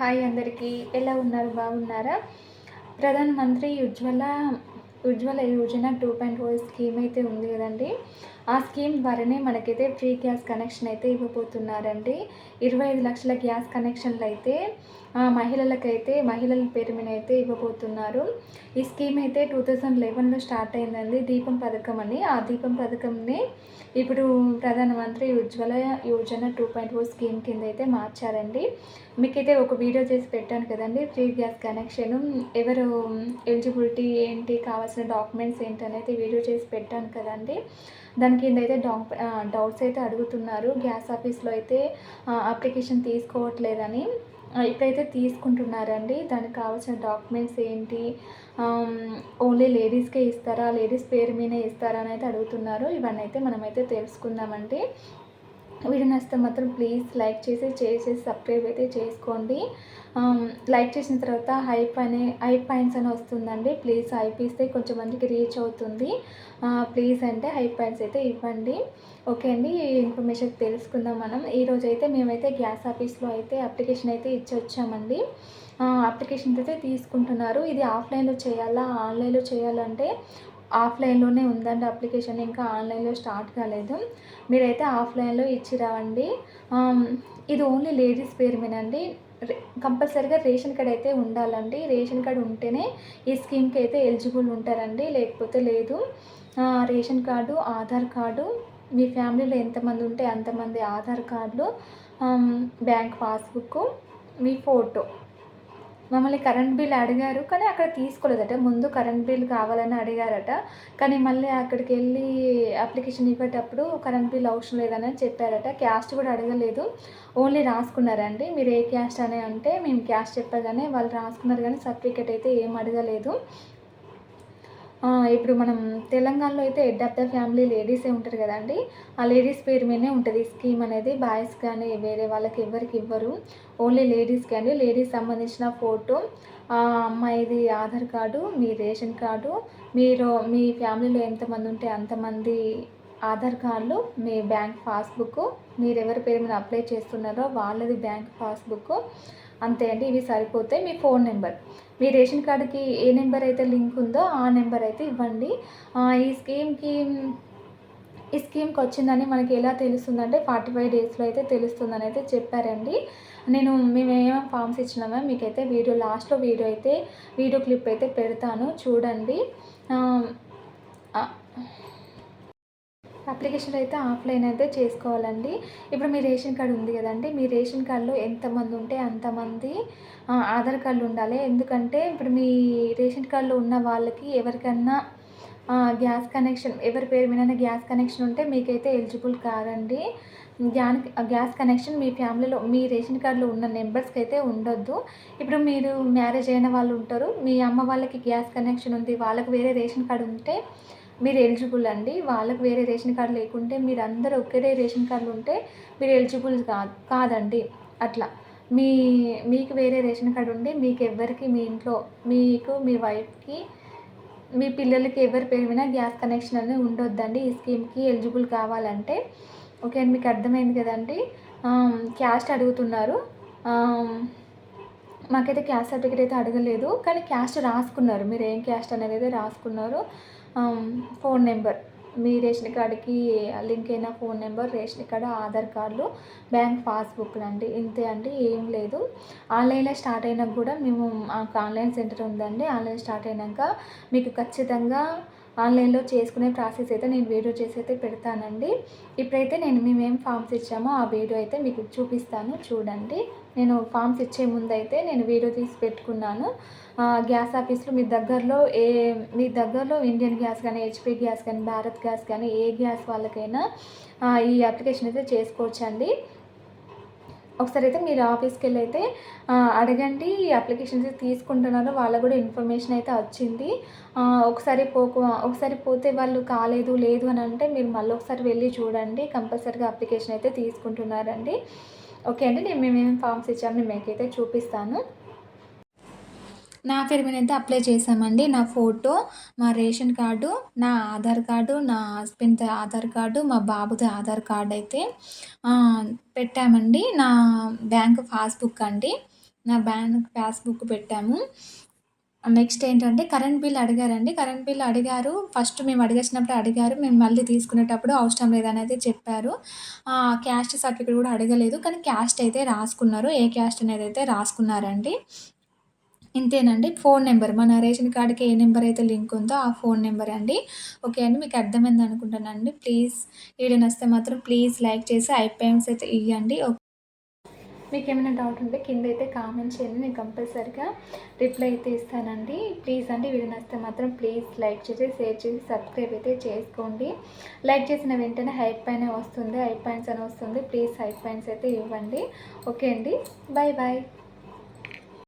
Hi అందరికీ. ఎలా ఉన్నారు? బాగున్నారా? ప్రధాన మంత్రి Ujjwala Ujjwala Yojana two point O scheme అయితే ఉంది కదండి. ఆ స్కీమ్ ద్వారానే మనకైతే ఫ్రీ గ్యాస్ కనెక్షన్ అయితే ఇవ్వబోతున్నారండి. ఇరవై ఐదు లక్షల గ్యాస్ కనెక్షన్లు అయితే మహిళలకైతే మహిళల పేరు మీద అయితే ఇవ్వబోతున్నారు. ఈ స్కీమ్ అయితే టూ థౌజండ్ లెవెన్లో స్టార్ట్ అయిందండి. దీపం పథకం అని. ఆ దీపం పథకంని ఇప్పుడు ప్రధానమంత్రి Ujjwala Yojana two point O scheme కింద అయితే మార్చారండి. మీకైతే ఒక వీడియో చేసి పెట్టాను కదండి. Free gas connection. ఎవరు ఎలిజిబిలిటీ ఏంటి కావాల్సిన డాక్యుమెంట్స్ ఏంటి అనేది వీడియో చేసి పెట్టాను కదండి. దాని కింద అయితే డౌట్స్ అయితే అడుగుతున్నారు. గ్యాస్ ఆఫీస్లో అయితే అప్లికేషన్ తీసుకోవట్లేదని ఇప్పుడైతే తీసుకుంటున్నారండి. దానికి కావాల్సిన డాక్యుమెంట్స్ ఏంటి? ఓన్లీ లేడీస్కే ఇస్తారా? లేడీస్ పేరు మీద ఇస్తారా? అని అయితే అడుగుతున్నారు. ఇవన్నీ అయితే మనమైతే తెలుసుకుందామండి. వీడియో నచ్చితే మాత్రం ప్లీజ్ లైక్ చేసి చేసి సబ్స్క్రైబ్ అయితే చేసుకోండి. Um, లైక్ చేసిన తర్వాత హైప్ అనే హైప్ పాయింట్స్ అని వస్తుందండి. ప్లీజ్ హైప్ ఇస్తే కొంచెం మందికి రీచ్ అవుతుంది. Uh, ప్లీజ్ అంటే హైప్ పాయింట్స్ అయితే ఇవ్వండి. ఓకే అండి ఈ ఇన్ఫర్మేషన్ తెలుసుకుందాం మనం. ఈరోజు అయితే మేమైతే గ్యాస్ ఆఫీస్లో అయితే అప్లికేషన్ అయితే ఇచ్చి వచ్చామండి అప్లికేషన్ uh, అయితే తీసుకుంటున్నారు. ఇది ఆఫ్లైన్లో చేయాలా ఆన్లైన్లో చేయాలంటే ఆఫ్లైన్లోనే ఉందండి అప్లికేషన్. ఇంకా ఆన్లైన్లో స్టార్ట్ కాలేదు. మీరైతే ఆఫ్లైన్లో ఇచ్చి రావండి. ఇది ఓన్లీ లేడీస్ పేరు మీదండి. కంపల్సరీగా రేషన్ కార్డ్ అయితే ఉండాలండి. రేషన్ కార్డ్ ఉంటేనే ఈ స్కీమ్కి అయితే ఎలిజిబుల్ ఉంటారండి. లేకపోతే లేదు. రేషన్ కార్డు ఆధార్ కార్డు మీ ఫ్యామిలీలో ఎంతమంది ఉంటే అంతమంది ఆధార్ కార్డులు బ్యాంక్ పాస్బుక్ మీ ఫోటో. మమ్మల్ని కరెంట్ బిల్ అడిగారు కానీ అక్కడ తీసుకోలేదట. ముందు కరెంట్ బిల్ కావాలని అడిగారట. కానీ మళ్ళీ అక్కడికి వెళ్ళి అప్లికేషన్ ఇవ్వేటప్పుడు కరెంట్ బిల్ అవసరం లేదని చెప్పారట. క్యాస్ట్ కూడా అడగలేదు. ఓన్లీ రాసుకున్నారండి. మీరు ఏ క్యాస్ట్ అని అంటే మేము క్యాస్ట్ చెప్పగానే వాళ్ళు రాసుకున్నారు కానీ సర్టిఫికేట్ అయితే ఏం అడగలేదు. ఇప్పుడు మనం తెలంగాణలో అయితే హెడ్ ఆఫ్ ద ఫ్యామిలీ లేడీసే ఉంటారు కదండి? ఆ లేడీస్ పేరు మీదనే ఉంటుంది. స్కీమ్ అనేది బాయ్స్ కానీ వేరే వాళ్ళకి ఎవరికి ఇవ్వరు. ఓన్లీ లేడీస్ కానీ లేడీస్ సంబంధించిన ఫోటో అమ్మాయిది ఆధార్ కార్డు మీ రేషన్ కార్డు మీరు మీ ఫ్యామిలీలో ఎంతమంది ఉంటే అంతమంది ఆధార్ కార్డులు మీ బ్యాంక్ పాస్బుక్ మీరు ఎవరి పేరు మీద అప్లై చేస్తున్నారో వాళ్ళది బ్యాంక్ పాస్బుక్ అంతే అండి ఇవి సరిపోతే మీ ఫోన్ నెంబర్. మీ రేషన్ కార్డుకి ఏ నెంబర్ అయితే లింక్ ఉందో ఆ నెంబర్ అయితే ఇవ్వండి. ఈ స్కీమ్కి ఈ స్కీమ్కి వచ్చిందని మనకి ఎలా తెలుస్తుందంటే ఫార్టీ ఫైవ్ డేస్లో అయితే తెలుస్తుందని అయితే చెప్పారండి. నేను మేము ఏమేమి ఫామ్స్ ఇచ్చినామో మీకైతే వీడియో లాస్ట్లో వీడియో అయితే వీడియో క్లిప్ అయితే పెడతాను చూడండి. అప్లికేషన్ అయితే ఆఫ్లైన్ అయితే చేసుకోవాలండి. ఇప్పుడు మీ రేషన్ కార్డు ఉంది కదండి మీ రేషన్ కార్డులో ఎంతమంది ఉంటే అంతమంది ఆధార్ కార్డులు ఉండాలి. ఎందుకంటే ఇప్పుడు మీ రేషన్ కార్డులో ఉన్న వాళ్ళకి ఎవరికన్నా గ్యాస్ కనెక్షన్ ఎవరి పేరు మీద గ్యాస్ కనెక్షన్ ఉంటే మీకైతే ఎలిజిబుల్ కాదండి. గ్యాన్ గ్యాస్ కనెక్షన్ మీ ఫ్యామిలీలో మీ రేషన్ కార్డులో ఉన్న నెంబర్స్కి అయితే ఉండొద్దు. ఇప్పుడు మీరు మ్యారేజ్ అయిన వాళ్ళు ఉంటారు మీ అమ్మ వాళ్ళకి గ్యాస్ కనెక్షన్ ఉంది వాళ్ళకి వేరే రేషన్ కార్డు ఉంటే మీరు ఎలిజిబుల్ అండి. వాళ్ళకి వేరే రేషన్ కార్డు లేకుంటే మీరు అందరూ ఒకే రేషన్ కార్డులు ఉంటే మీరు ఎలిజిబుల్ కాదు కాదండి. అట్లా. మీ మీకు వేరే రేషన్ కార్డు ఉండి మీకు ఎవరికి మీ ఇంట్లో మీకు మీ వైఫ్కి మీ పిల్లలకి ఎవరి పేరు మీద గ్యాస్ కనెక్షన్ అనేది ఉండొద్దండి. ఈ స్కీమ్కి ఎలిజిబుల్ కావాలంటే. ఓకే అని మీకు అర్థమైంది కదండి. క్యాస్ట్ అడుగుతున్నారు. మాకైతే క్యాస్ట్ సర్టిఫికేట్ అయితే అడగలేదు. కానీ క్యాస్ట్ రాసుకున్నారు. మీరు ఏం క్యాస్ట్ అనేది అయితే రాసుకున్నారు. Um, ఫోన్ నెంబర్ మీ రేషన్ కార్డుకి లింక్ అయిన phone number ration card Aadhaar కార్డులు బ్యాంక్ పాస్బుక్లు అండి ఇంతే అండి ఏం లేదు. ఆన్లైన్లో స్టార్ట్ అయినాక కూడా మేము మాకు ఆన్లైన్ సెంటర్ ఉందండి. ఆన్లైన్ స్టార్ట్ అయినాక మీకు ఖచ్చితంగా ఆన్లైన్లో చేసుకునే ప్రాసెస్ అయితే నేను వీడియో చేసి అయితే పెడతానండి. ఇప్పుడైతే నేను మేమేం ఫామ్స్ ఇచ్చామో. ఆ వీడియో అయితే మీకు చూపిస్తాను చూడండి. నేను ఫామ్స్ ఇచ్చే ముందు అయితే నేను వీడియో తీసి పెట్టుకున్నాను. గ్యాస్ ఆఫీస్లో మీ దగ్గరలో ఏ మీ దగ్గరలో ఇండియన్ గ్యాస్ కానీ హెచ్పి గ్యాస్ కానీ భారత్ గ్యాస్ కానీ ఏ గ్యాస్ వాళ్ళకైనా ఈ అప్లికేషన్ అయితే చేసుకోవచ్చండి. ఒకసారి అయితే మీరు ఆఫీస్కి వెళ్ళి అయితే అడగండి అప్లికేషన్స్ తీసుకుంటున్నారో వాళ్ళకు కూడా ఇన్ఫర్మేషన్ అయితే వచ్చింది. ఒకసారి పోకు ఒకసారి పోతే వాళ్ళు కాలేదు లేదు అని అంటే మీరు మళ్ళీ ఒకసారి వెళ్ళి చూడండి కంపల్సరీగా అప్లికేషన్ అయితే తీసుకుంటున్నారండి. ఓకే అండి నేను మేమేమి ఫామ్స్ ఇచ్చాము మీకైతే చూపిస్తాను. నా పేరు మీద అయితే అప్లై చేసామండి నా ఫోటో మా రేషన్ కార్డు నా ఆధార్ కార్డు నా హస్బెండ్ ఆధార్ కార్డు మా బాబుది ఆధార్ కార్డు అయితే పెట్టామండి. నా బ్యాంక్ పాస్బుక్ అండి. నా బ్యాంక్ పాస్బుక్ పెట్టాము. నెక్స్ట్ ఏంటంటే కరెంట్ బిల్ అడిగారండి. కరెంట్ బిల్ అడిగారు. ఫస్ట్ మేము అడిగేసినప్పుడు అడిగారు. మేము మళ్ళీ తీసుకునేటప్పుడు అవసరం లేదనేది చెప్పారు. క్యాస్ట్ సర్టిఫికేట్ కూడా అడగలేదు. కానీ క్యాస్ట్ అయితే రాసుకున్నారు. ఏ క్యాస్ట్ అనేది అయితే రాసుకున్నారండి. ఇంతేనండి. ఫోన్ నెంబర్ మన రేషన్ కార్డ్కి ఏ నెంబర్ అయితే లింక్ ఉందో ఆ ఫోన్ నెంబర్ అండి. ఓకే అండి. మీకు అర్థమైంది అనుకుంటానండి ప్లీజ్ వీడియో నచ్చితే మాత్రం ప్లీజ్ లైక్ చేసి ఐపీఎంస్ అయితే ఇవ్వండి మీకు ఏమైనా డౌట్ ఉంటే కింద అయితే కామెంట్ చేయండి. నేను కంపల్సరీగా రిప్లై అయితే ఇస్తానండి. ప్లీజ్ అండి వీడియో నచ్చితే మాత్రం ప్లీజ్ లైక్ చేసి షేర్ చేసి సబ్స్క్రైబ్ అయితే చేసుకోండి. లైక్ చేసిన వెంటనే హైప్ పైన వస్తుంది. హైప్ పాయింట్స్ అని వస్తుంది. ప్లీజ్ హైప్ పాయింట్స్ అయితే ఇవ్వండి. ఓకే అండి. Bye bye